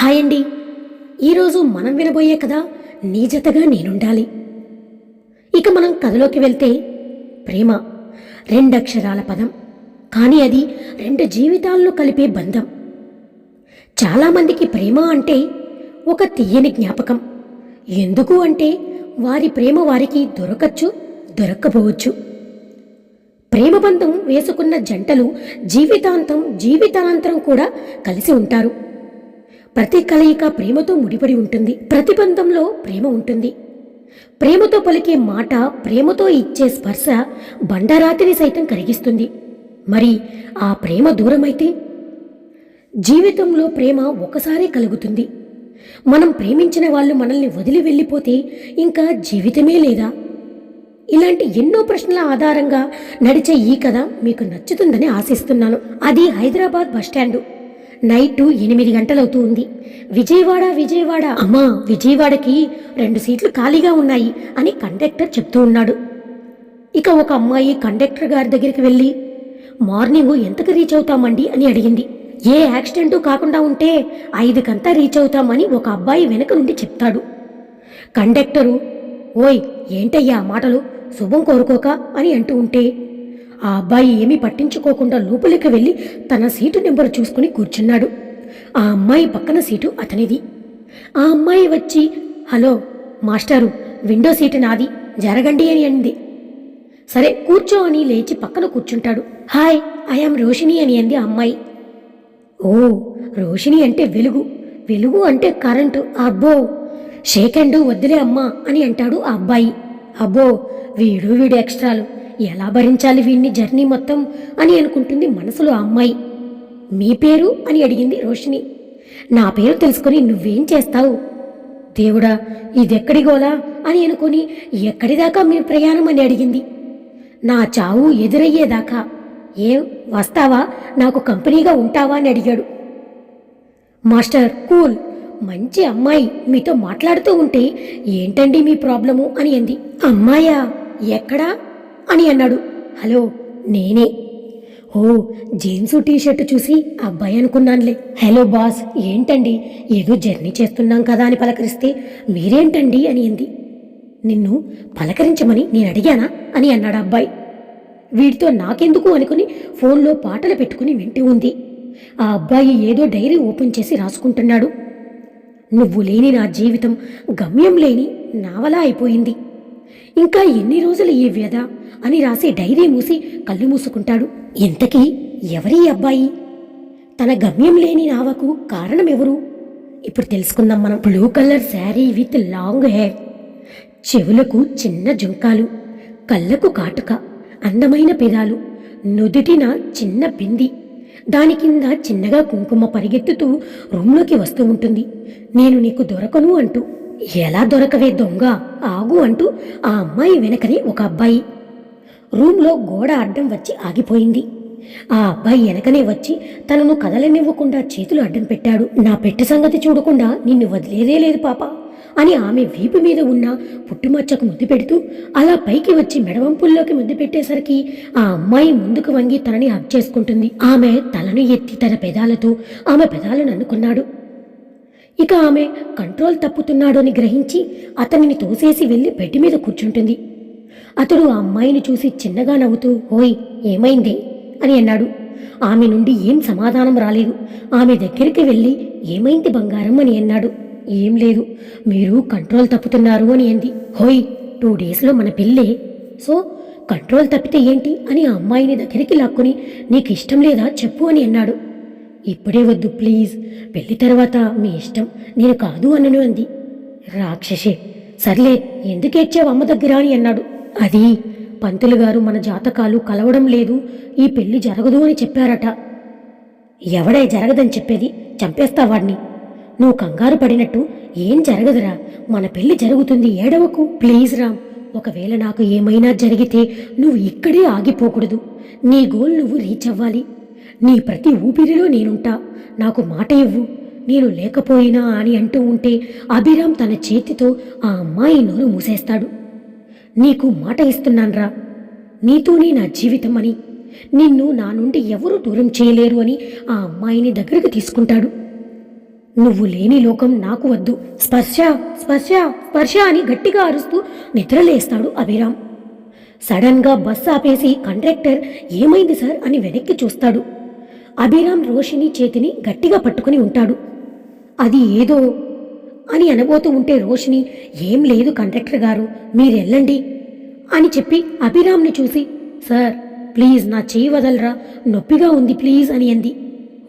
Hi అండి. ఈరోజు మనం వినబోయే కథ నీ జతగా నేనుండాలి. ఇక మనం కథలోకి వెళ్తే ప్రేమ రెండక్షరాల పదం కానీ అది రెండు జీవితాలను కలిపే బంధం. చాలామందికి ప్రేమ అంటే ఒక తీయని జ్ఞాపకం. ఎందుకు అంటే వారి ప్రేమ వారికి దొరకచ్చు దొరక్కపోవచ్చు. ప్రేమ బంధం వేసుకున్న జంటలు జీవితాంతం జీవితానంతరం కూడా కలిసి ఉంటారు. ప్రతి కలయిక ప్రేమతో ముడిపడి ఉంటుంది. ప్రతి బంధంలో ప్రేమ ఉంటుంది. ప్రేమతో పలికే మాట ప్రేమతో ఇచ్చే స్పర్శ బండరాతిని సైతం కరిగిస్తుంది. మరి ఆ ప్రేమ దూరమైతే? జీవితంలో ప్రేమ ఒకసారే కలుగుతుంది. మనం ప్రేమించిన వాళ్ళు మనల్ని వదిలి వెళ్ళిపోతే ఇంకా జీవితమే లేదా? ఇలాంటి ఎన్నో ప్రశ్నల ఆధారంగా నడిచే ఈ కథ మీకు నచ్చుతుందని ఆశిస్తున్నాను. అది హైదరాబాద్ బస్టాండు నైట్ ఎనిమిది గంటలవుతూ ఉంది విజయవాడ విజయవాడ. అమ్మా విజయవాడకి రెండు సీట్లు ఖాళీగా ఉన్నాయి అని కండక్టర్ చెప్తూ ఉన్నాడు. ఇక ఒక అమ్మాయి కండక్టర్ గారి దగ్గరికి వెళ్ళి మార్నింగ్ ఎంతకు రీచ్ అవుతామండి? అని అడిగింది. ఏ యాక్సిడెంటు కాకుండా ఉంటే ఐదుకంతా రీచ్ అవుతామని ఒక అబ్బాయి వెనక నుండి చెప్తాడు. కండక్టరు ఓయ్ ఏంటయ్యా మాటలు? శుభం కోరుకోక? అని అంటూ ఉంటే ఆ అబ్బాయి ఏమీ పట్టించుకోకుండా లోపలికి వెళ్ళి తన సీటు నెంబర్ చూసుకుని కూర్చున్నాడు. ఆ అమ్మాయి పక్కన సీటు అతనిది. ఆ అమ్మాయి వచ్చి హలో మాస్టారు విండో సీటు నాది జరగండి అని అంది. సరే కూర్చో అని లేచి పక్కన కూర్చుంటాడు. హాయ్ ఐఆమ్ రోషిణి అని అంది ఆ అమ్మాయి. ఓ రోషిణి అంటే వెలుగు. వెలుగు అంటే కరెంటు. అబ్బో షేక్ అండ్ వద్దులే అమ్మా అని అంటాడు ఆ అబ్బాయి. అబ్బో వీడు వీడు ఎక్స్ట్రాలు. ఎలా భరించాలి వీడిని జర్నీ మొత్తం అని అనుకుంటుంది మనసులో ఆ అమ్మాయి. మీ పేరు? అని అడిగింది రోషిని నా పేరు తెలుసుకొని నువ్వేం చేస్తావు? దేవుడా ఇదెక్కడి గోలా అని అనుకుని ఎక్కడిదాకా మీ ప్రయాణం? అని అడిగింది. నా చావు ఎదురయ్యేదాకా. ఏం వస్తావా? నాకు కంపెనీగా ఉంటావా? అని అడిగాడు. Master cool. మంచి అమ్మాయి. మీతో మాట్లాడుతూ ఉంటే ఏంటండి మీ ప్రాబ్లము? అని అంది. అమ్మాయా? ఎక్కడా? అని అన్నాడు. హలో నేనే. ఓ జీన్స్ టీషర్ట్ చూసి అబ్బాయి అనుకున్నానులే. హలో బాస్ ఏంటండి? ఏదో జర్నీ చేస్తున్నాం కదా అని పలకరిస్తే మీరేంటండి అని అంది. నిన్ను పలకరించమని నేను అడిగానా? అని అన్నాడు అబ్బాయి. వీడితో నాకెందుకు? అనుకుని ఫోన్లో పాటలు పెట్టుకుని వింటూ ఉంది. ఆ అబ్బాయి ఏదో డైరీ ఓపెన్ చేసి రాసుకుంటున్నాడు. నువ్వు లేని నా జీవితం గమ్యం లేని నావలా అయిపోయింది. ఇంకా ఎన్ని రోజులు ఈ వ్యధ? అని రాసి డైరీ మూసి కళ్ళు మూసుకుంటాడు. ఇంతకీ ఎవరి అబ్బాయి? తన గమ్యం లేని నావకు కారణం ఎవరు ఇప్పుడు తెలుసుకుందాం మనం. Blue colour sari with long hair. చెవులకు చిన్న జుంకాలు కళ్ళకు కాటుక అందమైన పెదాలు నుదుటిన చిన్న బింది. దాని కింద చిన్నగా కుంకుమ పరిగెత్తుతూ రూమ్లోకి వస్తూ ఉంటుంది. నేను నీకు దొరకను అంటూ ఎలా దొరకవే దొంగ? ఆగు అంటూ ఆ అమ్మాయి వెనకనే ఒక అబ్బాయి. రూమ్లో గోడ అడ్డం వచ్చి ఆగిపోయింది. ఆ అబ్బాయి వెనకనే వచ్చి తనను కదలనివ్వకుండా చేతులు అడ్డం పెట్టాడు. నా పెట్టె సంగతి చూడకుండా నిన్ను వదిలేదే లేదు పాప అని ఆమె వీపు మీద ఉన్న పుట్టుమచ్చకు ముద్దు పెడుతూ అలా పైకి వచ్చి మెడవంపుల్లోకి ముద్దు పెట్టేసరికి ఆ అమ్మాయి ముందుకు వంగి తనని హక్ చేసుకుంటుంది. ఆమె తలను ఎత్తి తన పెదాలతో ఆమె పెదాలను అనుకున్నాడు ఇక ఆమె కంట్రోల్ తప్పుతున్నాడు అని గ్రహించి అతనిని తోసేసి వెళ్ళి బెడ్ మీద కూర్చుంటుంది. అతడు ఆ అమ్మాయిని చూసి చిన్నగా నవ్వుతూ ఓయ్ ఏమైందే? అని అన్నాడు. ఆమె నుండి ఏం సమాధానం రాలేదు. ఆమె దగ్గరికి వెళ్ళి ఏమైంది బంగారం? అని అన్నాడు. ఏం లేదు మీరు కంట్రోల్ తప్పుతున్నారు అని అంది. హోయ్ టూ డేస్లో మన పెళ్ళే. సో కంట్రోల్ తప్పితే ఏంటి? అని ఆ అమ్మాయిని దగ్గరికి లాక్కుని నీకు ఇష్టం లేదా చెప్పు అని అన్నాడు. ఇప్పుడే వద్దు ప్లీజ్. పెళ్ళి తర్వాత మీ ఇష్టం. నేను కాదు అనను అంది. రాక్షసే సర్లే ఎందుకు ఏడ్చావు అమ్మ దగ్గర అని అన్నాడు. అది పంతులు గారు మన జాతకాలు కలవడం లేదు ఈ పెళ్ళి జరగదు అని చెప్పారట. ఎవడై జరగదని చెప్పేది? చంపేస్తా వాడిని. నువ్వు కంగారు పడినట్టు ఏం జరగదురా. మన పెళ్ళి జరుగుతుంది ఏడవకు. ప్లీజ్ రామ్ ఒకవేళ నాకు ఏమైనా జరిగితే నువ్వు ఇక్కడే ఆగిపోకూడదు. నీ గోల్ నువ్వు రీచ్ అవ్వాలి. నీ ప్రతి ఊపిరిలో నేనుంటా. నాకు మాట ఇవ్వు. నేను లేకపోయినా అని అంటూ ఉంటే అభిరామ్ తన చేతితో ఆ అమ్మాయి నోరు మూసేస్తాడు. నీకు మాట ఇస్తున్నాన్రా. నీతోనే నా జీవితం అని. నిన్ను నా నుండి ఎవరూ దూరం చేయలేరు అని ఆ అమ్మాయిని దగ్గరకు తీసుకుంటాడు. నువ్వు లేని లోకం నాకు వద్దు. స్పర్శ స్పర్శ స్పర్శ అని గట్టిగా అరుస్తూ నిద్రలేస్తాడు అభిరామ్. సడన్గా బస్ ఆపేసి కండక్టర్ ఏమైంది సార్ అని వెనక్కి చూస్తాడు. అభిరామ్ రోషిని చేతిని గట్టిగా పట్టుకుని ఉంటాడు. అది ఏదో అని అనబోతూ ఉంటే రోషిని ఏం లేదు కండక్టర్ గారు మీరు వెళ్ళండి అని చెప్పి అభిరామ్ని చూసి సార్ ప్లీజ్ నా చేయి వదలరా నొప్పిగా ఉంది ప్లీజ్ అని అంది.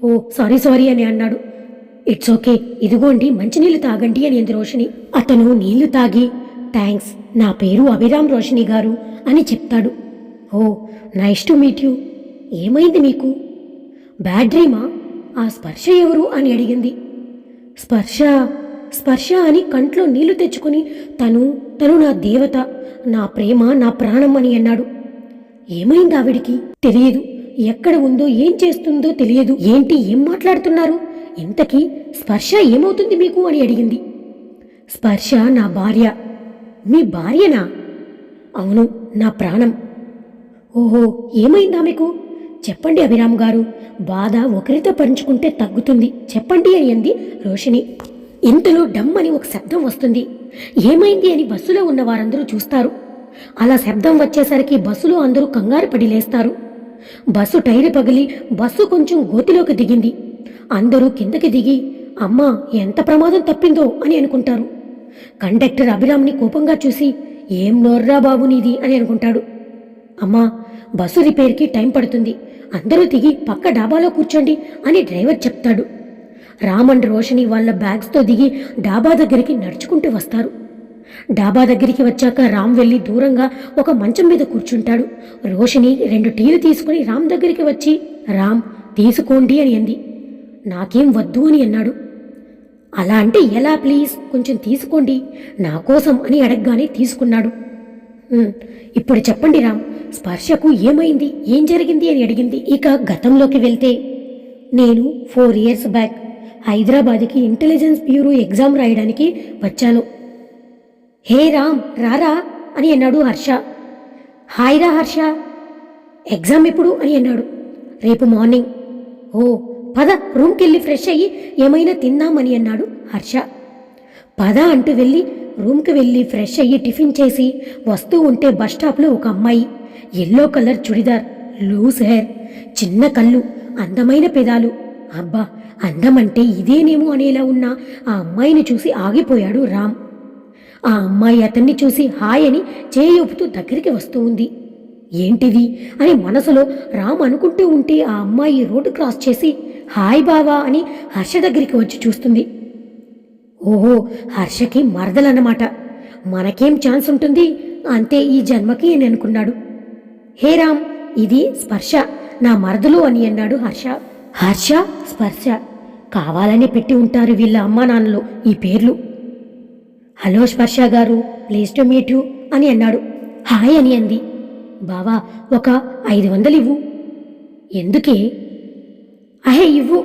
ఓ సారీ సారీ అని అన్నాడు. ఇట్స్ ఓకే ఇదిగోండి మంచినీళ్ళు తాగండి అని అంది రోషిని అతను నీళ్ళు తాగి థ్యాంక్స్ నా పేరు అభిరామ్ రోషిని గారు అని చెప్తాడు. Oh nice to meet you. ఏమైంది మీకు? బ్యాడ్ డ్రీమా ఆ? స్పర్శ ఎవరు అని అడిగింది. స్పర్శ స్పర్శ అని కంట్లో నీళ్ళు తెచ్చుకుని తను తను నా దేవత నా ప్రేమ నా ప్రాణం అని అన్నాడు. ఏమైంది ఆవిడికి? తెలియదు. ఎక్కడ ఉందో ఏం చేస్తుందో తెలియదు. ఏంటి ఏం మాట్లాడుతున్నారు? ఇంతకీ స్పర్శ ఏమవుతుంది మీకు అని అడిగింది. స్పర్శ నా భార్య. మీ భార్యనా? అవును నా ప్రాణం. ఓహో ఏమైందా మీకు చెప్పండి అభిరామ్ గారు. బాధ ఒకరితో పంచుకుంటే తగ్గుతుంది. చెప్పండి అని అంది రోషిని ఇంతలో డమ్ అని ఒక శబ్దం వస్తుంది. ఏమైంది అని బస్సులో ఉన్న వారందరూ చూస్తారు. అలా శబ్దం వచ్చేసరికి బస్సులో అందరూ కంగారు పడి లేస్తారు. బస్సు టైరు పగిలి బస్సు కొంచెం గోతిలోకి దిగింది. అందరూ కిందకి దిగి అమ్మా ఎంత ప్రమాదం తప్పిందో అని అనుకుంటారు. కండక్టర్ అభిరామ్ని కోపంగా చూసి ఏం నోర్రా బాబు నీది అని అనుకుంటాడు. అమ్మా బస్సు రిపేర్కి టైం పడుతుంది. అందరూ దిగి పక్క డాబాలో కూర్చోండి అని డ్రైవర్ చెప్తాడు. రామ్ అండ్ వాళ్ళ బ్యాగ్స్తో దిగి డాబా దగ్గరికి నడుచుకుంటూ వస్తారు. డాబా దగ్గరికి వచ్చాక రామ్ వెళ్ళి దూరంగా ఒక మంచం మీద కూర్చుంటాడు. రోషిని రెండు టీలు తీసుకుని రామ్ దగ్గరికి వచ్చి రామ్ తీసుకోండి అని అంది. నాకేం వద్దు అని అన్నాడు. అలా అంటే ఎలా ప్లీజ్? కొంచెం తీసుకోండి నా కోసం అని అడగగానే తీసుకున్నాడు. ఇప్పుడు చెప్పండి రామ్ స్పర్శకు ఏమైంది? ఏం జరిగింది అని అడిగింది. ఇక గతంలోకి వెళ్తే నేను ఫోర్ ఇయర్స్ బ్యాక్ హైదరాబాద్కి ఇంటెలిజెన్స్ బ్యూరో ఎగ్జామ్ రాయడానికి వచ్చాను. హే రామ్ రారా అని అన్నాడు హర్ష. హాయ్ రా హర్ష ఎగ్జామ్ ఎప్పుడు అని అన్నాడు. రేపు మార్నింగ్ ఓ పద రూమ్కి వెళ్ళి ఫ్రెష్ అయ్యి ఏమైనా తిందామని అన్నాడు హర్ష. పద అంటూ వెళ్ళి రూమ్కి వెళ్ళి ఫ్రెష్ అయ్యి టిఫిన్ చేసి వస్తూ ఉంటే బస్ స్టాప్లో ఒక అమ్మాయి. Yellow colour churidar loose hair చిన్న కళ్ళు అందమైన పెదాలు. అబ్బా అందమంటే ఇదేనేమో అనేలా ఉన్న ఆ అమ్మాయిని చూసి ఆగిపోయాడు రామ్. ఆ అమ్మాయి అతన్ని చూసి హాయ్ అని చేయొప్పుతూ దగ్గరికి వస్తూ ఉంది. ఏంటిది అని మనసులో రామ్ అనుకుంటూ ఉంటే ఆ అమ్మాయి రోడ్డు క్రాస్ చేసి హాయ్ బావా అని హర్ష దగ్గరికి వచ్చి చూస్తుంది. ఓహో హర్షకి మరదలన్నమాట. మనకేం ఛాన్స్ ఉంటుంది? అంతే ఈ జన్మకి అని అనుకున్నాడు. హే రామ్ ఇది స్పర్శ. నా మరదలు అని అన్నాడు హర్ష. హర్ష స్పర్శ. కావాలని పెట్టి ఉంటారు వీళ్ళ అమ్మా నాన్నలు ఈ పేర్లు. హలో స్పర్శ గారు ప్లీజ్ టు మీట్ యూ అని అన్నాడు. హాయ్ అని అంది. బావా ఒక ఐదు వందలు ఇవ్వు. ఎందుకే? అహే ఇవ్వు.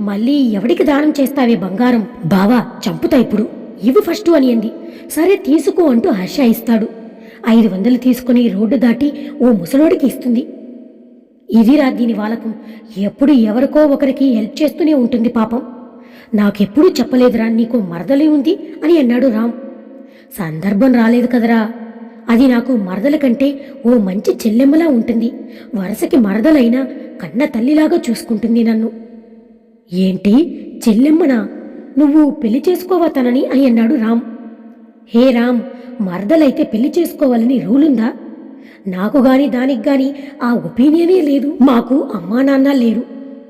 మళ్ళీ ఎవడికి దానం చేస్తావే బంగారం? బావా చంపుతా ఇప్పుడు. ఇవ్వు ఫస్ట్ అని అంది. సరే తీసుకో అంటూ హర్ష ఇస్తాడు. ఐదు వందలు తీసుకుని రోడ్డు దాటి ఓ ముసలోడికి ఇస్తుంది. ఇదిరా దీని వాలకం. ఎప్పుడు ఎవరికో ఒకరికి హెల్ప్ చేస్తూనే ఉంటుంది పాపం. నాకెప్పుడూ చెప్పలేదురా నీకు మరదలి ఉంది అని అన్నాడు రామ్. సందర్భం రాలేదు కదరా. అది నాకు మరదల కంటే ఓ మంచి చెల్లెమ్మలా ఉంటుంది. వరసకి మరదలైనా కన్న తల్లిలాగా చూసుకుంటుంది నన్ను. ఏంటి? చెల్లెమ్మనా? నువ్వు పెళ్ళి చేసుకోవా తనని అని అన్నాడు రామ్. హే రామ్ మరదలైతే పెళ్ళి చేసుకోవాలని రూలుందా? నాకు గాని దానికి గాని ఆ ఒపీనియనే లేదు. మాకు అమ్మా నాన్న లేరు.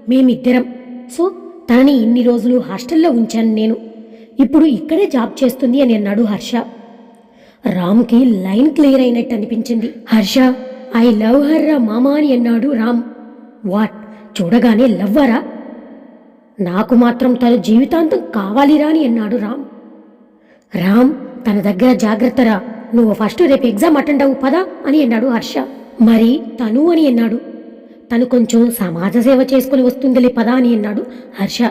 మేమిద్దరం. సో తనని ఇన్ని రోజులు హాస్టల్లో ఉంచాను నేను. ఇప్పుడు ఇక్కడే జాబ్ చేస్తుంది అని అన్నాడు హర్ష. రామ్కి లైన్ క్లియర్ అయినట్టు అనిపించింది. హర్ష ఐ లవ్ హర్ రా మామా అని అన్నాడు రామ్. వాట్? చూడగానే లవ్వరా? నాకు మాత్రం తన జీవితాంతం కావాలిరా అని అన్నాడు రామ్. రామ్ తన దగ్గర జాగ్రత్తరా. నువ్వు ఫస్ట్ రేపు ఎగ్జామ్ అటెండ్ అవ్వు పదా అని అన్నాడు హర్ష. మరి తను అని అన్నాడు. తను కొంచెం సమాజ సేవ చేసుకుని వస్తుందిలే పదా అని అన్నాడు హర్ష.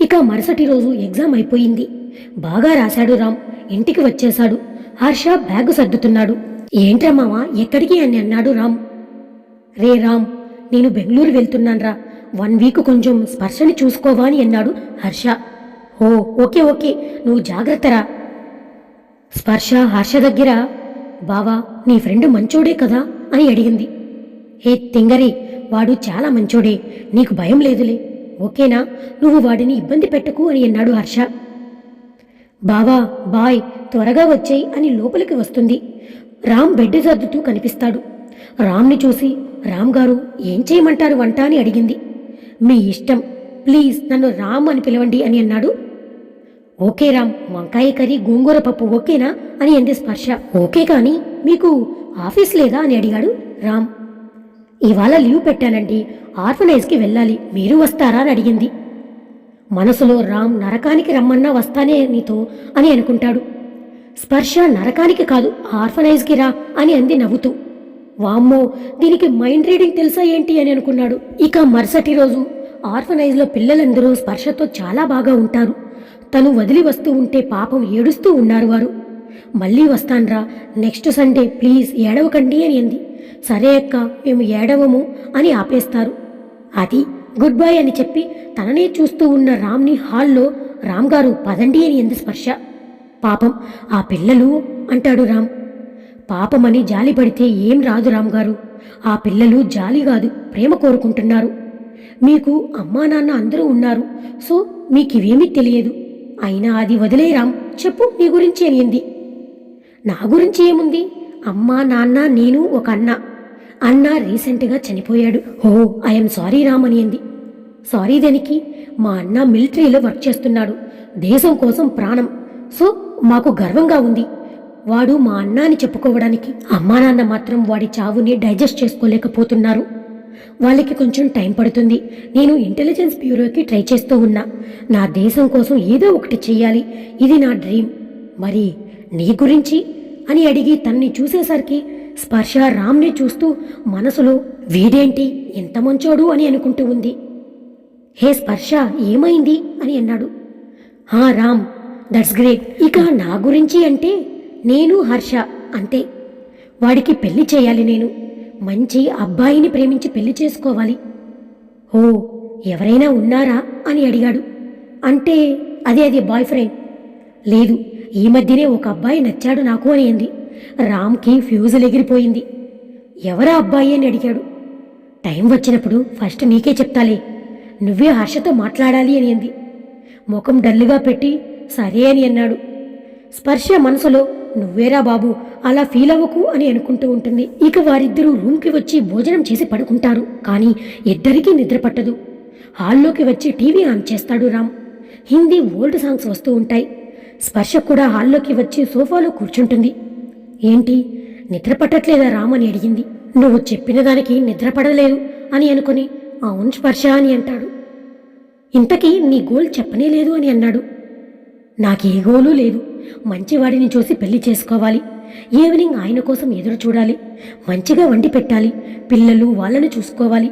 ఇక మరుసటి రోజు ఎగ్జామ్ అయిపోయింది. బాగా రాశాడు రామ్. ఇంటికి వచ్చేశాడు. హర్ష బ్యాగు సర్దుతున్నాడు. ఏంట్రా మామ ఎక్కడికి అని అన్నాడు రామ్. రే రామ్ నేను బెంగళూరు వెళ్తున్నాన్రా. వన్ వీక్ కొంచెం స్పర్శని చూసుకోవా అని అన్నాడు హర్ష. ఓ ఓకే ఓకే. నువ్వు జాగ్రత్తరా. స్పర్శ హర్ష దగ్గర బావా నీ ఫ్రెండ్ మంచోడే కదా? అని అడిగింది. హే తింగరి వాడు చాలా మంచోడే నీకు భయం లేదులే. ఓకేనా? నువ్వు వాడిని ఇబ్బంది పెట్టకు అని అన్నాడు హర్ష. బావా బాయ్ త్వరగా వచ్చాయి అని లోపలికి వస్తుంది. రామ్ బెడ్ సర్దుతూ కనిపిస్తాడు. రామ్ని చూసి రామ్ గారు ఏం చేయమంటారు వంట? అని అడిగింది. మీ ఇష్టం. ప్లీజ్ నన్ను రామ్ అని పిలవండి అని అన్నాడు ఓకే రామ్ వంకాయ కర్రీ గోంగూర పప్పు ఓకేనా అని అంది స్పర్శ. ఓకే కానీ మీకు ఆఫీస్ లేదా అని అడిగాడు రామ్. ఇవాళ లీవ్ పెట్టానండి ఆర్ఫనైజ్కి వెళ్ళాలి మీరు వస్తారా అని అడిగింది. మనసులో రామ్ నరకానికి రమ్మన్నా వస్తానే నీతో అని అనుకుంటాడు. స్పర్శ నరకానికి కాదు ఆర్ఫనైజ్కి రా అని అంది నవ్వుతూ. వామ్మో దీనికి మైండ్ రీడింగ్ తెలుసా ఏంటి అని అనుకున్నాడు. ఇక మరుసటి రోజు ఆర్ఫనైజ్లో పిల్లలందరూ స్పర్శతో చాలా బాగా ఉంటారు. తను వదిలి వస్తూ ఉంటే పాపం ఏడుస్తూ ఉన్నారు వారు. మళ్ళీ వస్తాన్రా నెక్స్ట్ సండే ప్లీజ్ ఏడవకండి అని అంది. సరే అక్క మేము ఏడవము అని ఆపేస్తారు. అది గుడ్ బై అని చెప్పి తననే చూస్తూ ఉన్న రామ్ని హాల్లో రామ్ గారు పదండి అని ఎందు స్పర్శ. పాపం ఆ పిల్లలు అంటాడు రామ్. పాపమని జాలి పడితే ఏం రాదు రామ్ గారు. ఆ పిల్లలు జాలి కాదు ప్రేమ కోరుకుంటున్నారు. మీకు అమ్మా నాన్న అందరూ ఉన్నారు సో మీకివేమీ తెలియదు. అయినా అది వదిలేరాం. చెప్పు నీ గురించి అనింది నా గురించి ఏముంది? అమ్మా నాన్న నేను ఒక అన్న. అన్న రీసెంట్గా చనిపోయాడు. ఓ ఐఎమ్ సారీ రామ్ అని అంది. సారీ దానికి? మా అన్న మిలిటరీలో వర్క్ చేస్తున్నాడు. దేశం కోసం ప్రాణం. సో మాకు గర్వంగా ఉంది. వాడు మా అన్న అని చెప్పుకోవడానికి అమ్మా నాన్న మాత్రం వాడి చావుని డైజెస్ట్ చేసుకోలేకపోతున్నారు. వాళ్ళకి కొంచెం టైం పడుతుంది. నేను ఇంటెలిజెన్స్ బ్యూరోకి ట్రై చేస్తూ ఉన్నా. నా దేశం కోసం ఏదో ఒకటి చెయ్యాలి. ఇది నా డ్రీమ్. మరి నీ గురించి? అని అడిగి తన్ని చూసేసరికి స్పర్శ రామ్ని చూస్తూ మనసులో వీడేంటి? ఎంత మంచోడు అని అనుకుంటూ ఉంది. హే స్పర్శ ఏమైంది? అని అన్నాడు. హా రామ్ దట్స్ గ్రేట్. ఇక నా గురించి అంటే నేను హర్ష అంతే. వాడికి పెళ్ళి చేయాలి నేను. మంచి అబ్బాయిని ప్రేమించి పెళ్ళి చేసుకోవాలి. ఓ ఎవరైనా ఉన్నారా అని అడిగాడు. అంటే అదే అదే బాయ్ ఫ్రెండ్ లేదు ఈ మధ్యనే ఒక అబ్బాయి నచ్చాడు నాకు అని అంది. రామ్కి ఫ్యూజులు ఎగిరిపోయింది ఎవరా అబ్బాయి అని అడిగాడు. టైం వచ్చినప్పుడు ఫస్ట్ నీకే చెప్తాలే. నువ్వే హర్షతో మాట్లాడాలి అని అంది. ముఖం డల్లుగా పెట్టి సరే అని అన్నాడు. స్పర్శ మనసులో నువ్వేరా బాబు అలా ఫీల్ అవ్వకు అని అనుకుంటూ ఉంటుంది. ఇక వారిద్దరూ రూమ్కి వచ్చి భోజనం చేసి పడుకుంటారు. కానీ ఇద్దరికీ నిద్ర పట్టదు. హాల్లోకి వచ్చి టీవీ ఆన్ చేస్తాడు రామ్. హిందీ ఓల్డ్ సాంగ్స్ వస్తూ ఉంటాయి. స్పర్శ కూడా హాల్లోకి వచ్చి సోఫాలో కూర్చుంటుంది. ఏంటి? నిద్ర పట్టట్లేదా రామ్ అని అడిగింది. నువ్వు చెప్పిన దానికి నిద్ర పడలేదు అని అనుకుని అవును స్పర్శ అని అంటాడు. ఇంతకీ నీ గోల్ చెప్పనే లేదు అని అన్నాడు. నాకే గోలు లేదు. మంచివాడిని చూసి పెళ్ళి చేసుకోవాలి. ఈవినింగ్ ఆయన కోసం ఎదురు చూడాలి. మంచిగా వండి పెట్టాలి. పిల్లలు వాళ్ళని చూసుకోవాలి.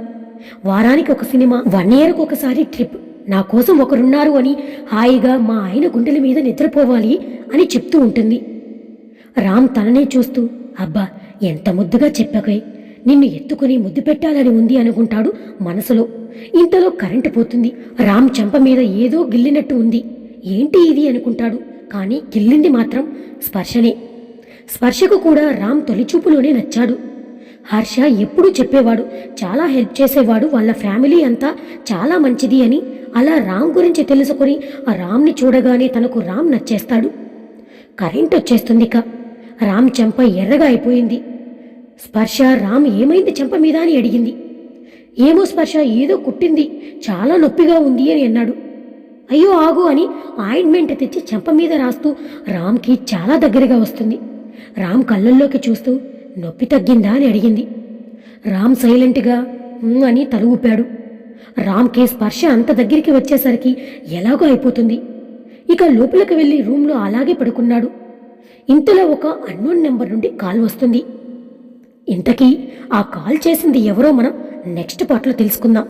వారానికి ఒక సినిమా వన్ ఇయర్కి ఒకసారి ట్రిప్. నా కోసం ఒకరున్నారు అని హాయిగా మా ఆయన గుండెల మీద నిద్రపోవాలి అని చెప్తూ ఉంటుంది. రామ్ తననే చూస్తూ అబ్బా ఎంత ముద్దుగా చెప్పకే. నిన్ను ఎత్తుకుని ముద్దు పెట్టాలని ఉంది అనుకుంటాడు మనసులో. ఇంతలో కరెంటు పోతుంది. రామ్ చెంప మీద ఏదో గిల్లినట్టు ఉంది. ఏంటి ఇది అనుకుంటాడు. కానీ గిల్లింది మాత్రం స్పర్శనే. స్పర్శకు కూడా రామ్ తొలిచూపులోనే నచ్చాడు. హర్ష ఎప్పుడూ చెప్పేవాడు చాలా హెల్ప్ చేసేవాడు వాళ్ళ ఫ్యామిలీ అంతా చాలా మంచిది అని అలా రామ్ గురించి తెలుసుకొని ఆ రామ్ని చూడగానే తనకు రామ్ నచ్చేస్తాడు. కరెంట్ వచ్చేస్తుంది ఇక రామ్ చెంప ఎర్రగా అయిపోయింది. స్పర్శ రామ్ ఏమైంది చెంప మీద అని అడిగింది. ఏమో స్పర్శ ఏదో కుట్టింది చాలా నొప్పిగా ఉంది అని అన్నాడు. అయ్యో ఆగు అని ఆయింట్మెంట్ తెచ్చి చెంప మీద రాస్తూ రామ్కి చాలా దగ్గరగా వస్తుంది. రామ్ కళ్ళల్లోకి చూస్తూ నొప్పి తగ్గిందా అని అడిగింది. రామ్ సైలెంట్గా అని తల ఊపాడు రామ్కి స్పర్శ అంత దగ్గరికి వచ్చేసరికి ఎలాగో అయిపోతుంది. ఇక లోపలికి వెళ్ళి రూమ్లో అలాగే పడుకున్నాడు. ఇంతలో ఒక అన్నోన్ నెంబర్ నుండి కాల్ వస్తుంది. ఇంతకీ ఆ కాల్ చేసింది ఎవరో మనం నెక్స్ట్ పార్ట్లో తెలుసుకుందాం.